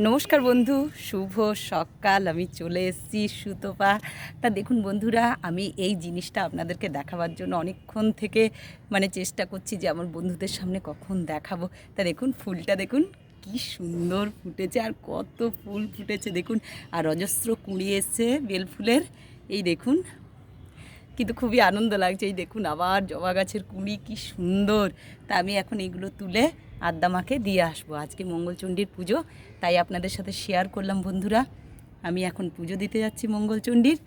নমস্কার বন্ধু, শুভ সকাল। আমি চলে এসেছি সুতপা। তা দেখুন বন্ধুরা, আমি এই জিনিসটা আপনাদেরকে দেখাবার জন্য অনেকক্ষণ থেকে মানে চেষ্টা করছি যে আমার বন্ধুদের সামনে কখন দেখাবো। তা দেখুন, ফুলটা দেখুন, কি সুন্দর ফুটেছে আর কত ফুল ফুটেছে। দেখুন, আর অজস্র কুঁড়ি এসছে বেল ফুলের। এই দেখুন কিন্তু খুবই আনন্দ লাগছে। এই দেখুন, আবার জবা গাছের কুঁড়ি, কি সুন্দর। তা আমি এখন এইগুলো তুলে আদ্দামাকে দিয়ে আসব। আজকে মঙ্গলচণ্ডীর পুজো, তাই আপনাদের সাথে শেয়ার করলাম বন্ধুরা। আমি এখন পুজো দিতে যাচ্ছি মঙ্গলচণ্ডীর,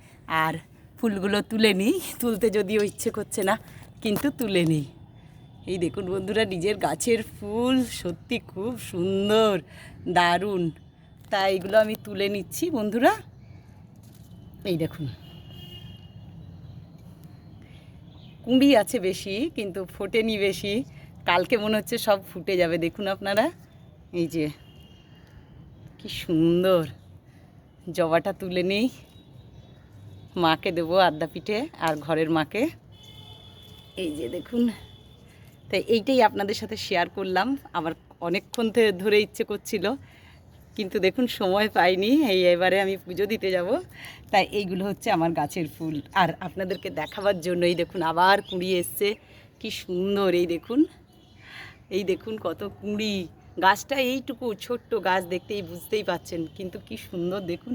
আর ফুলগুলো তুলে নিই। তুলতে যদিও ইচ্ছে করছে না, কিন্তু তুলে নিই। এই দেখুন বন্ধুরা, নিজের গাছের ফুল সত্যি খুব সুন্দর, দারুণ। তা এগুলো আমি তুলে নিচ্ছি বন্ধুরা। এই দেখুন। কুঁড়ি আছে বেশি, কিন্তু ফোটেনি বেশি। কালকে মনে হচ্ছে সব ফুটে যাবে, দেখুন আপনারা। এই যে, কি সুন্দর। জবাটা তুলে নেই। মাকে দেবো আদ্যা পিঠে আর ঘরের মাকে। এই যে, দেখুন। তাই এইটাই আপনাদের সাথে শেয়ার করলাম। আবার অনেকক্ষণ ধরে ইচ্ছে করছিল। কিন্তু দেখুন, সময় পাইনি। এই এবারে আমি পুজো দিতে যাব। তাই এইগুলো হচ্ছে আমার গাছের ফুল। আর আপনাদেরকে দেখাবার জন্য এই দেখুন, আবার কুঁড়ি এসছে। কি সুন্দর এই দেখুন। এই দেখুন কত কুঁড়ি। গাছটা এইটুকু, ছোট্ট গাছ দেখতেই বুঝতেই পাচ্ছেন, কিন্তু কি সুন্দর দেখুন।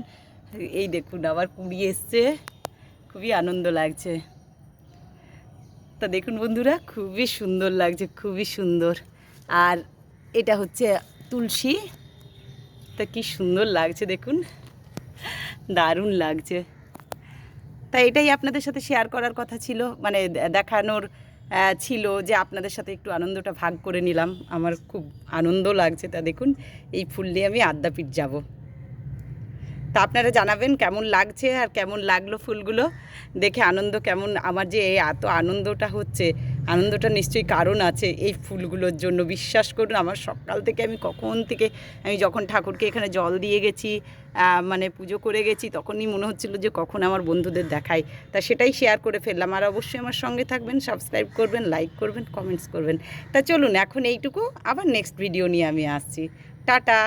এই দেখুন, আবার কুঁড়ি এসছে। খুবই আনন্দ লাগছে। তা দেখুন বন্ধুরা, খুবই সুন্দর লাগছে, খুবই সুন্দর। আর এটা হচ্ছে তুলসী। তা কি সুন্দর লাগছে দেখুন। দারুণ লাগছে। তা এটাই আপনাদের সাথে শেয়ার করার কথা ছিল মানে দেখানোর ছিল যে আপনাদের সাথে একটু আনন্দটা ভাগ করে নিলাম। আমার খুব আনন্দ লাগছে তা দেখুন, এই ফুল নিয়ে আমি আদ্যাপীঠ যাব। তা আপনারা জানাবেন কেমন লাগছে আর কেমন লাগল ফুলগুলো? দেখে আনন্দ কেমন, আমার যে এত আনন্দটা হচ্ছে আনন্দটা নিশ্চয়ই কারণ আছে। এই ফুলগুলোর জন্য বিশ্বাস করুন, আমার সকাল থেকে আমি কখন থেকে আমি যখন ঠাকুরকে এখানে জল দিয়ে গেছি মানে পুজো করে গেছি, তখনই মনে হচ্ছিল যে কখন আমার বন্ধুদের দেখাই। তা সেটাই শেয়ার করে ফেললাম। আর অবশ্যই আমার সঙ্গে থাকবেন সাবস্ক্রাইব করবেন লাইক করবেন কমেন্টস করবেন। তা চলুন, এখন এইটুকু। আবার নেক্সট ভিডিও নিয়ে আমি আসছি। টাটা!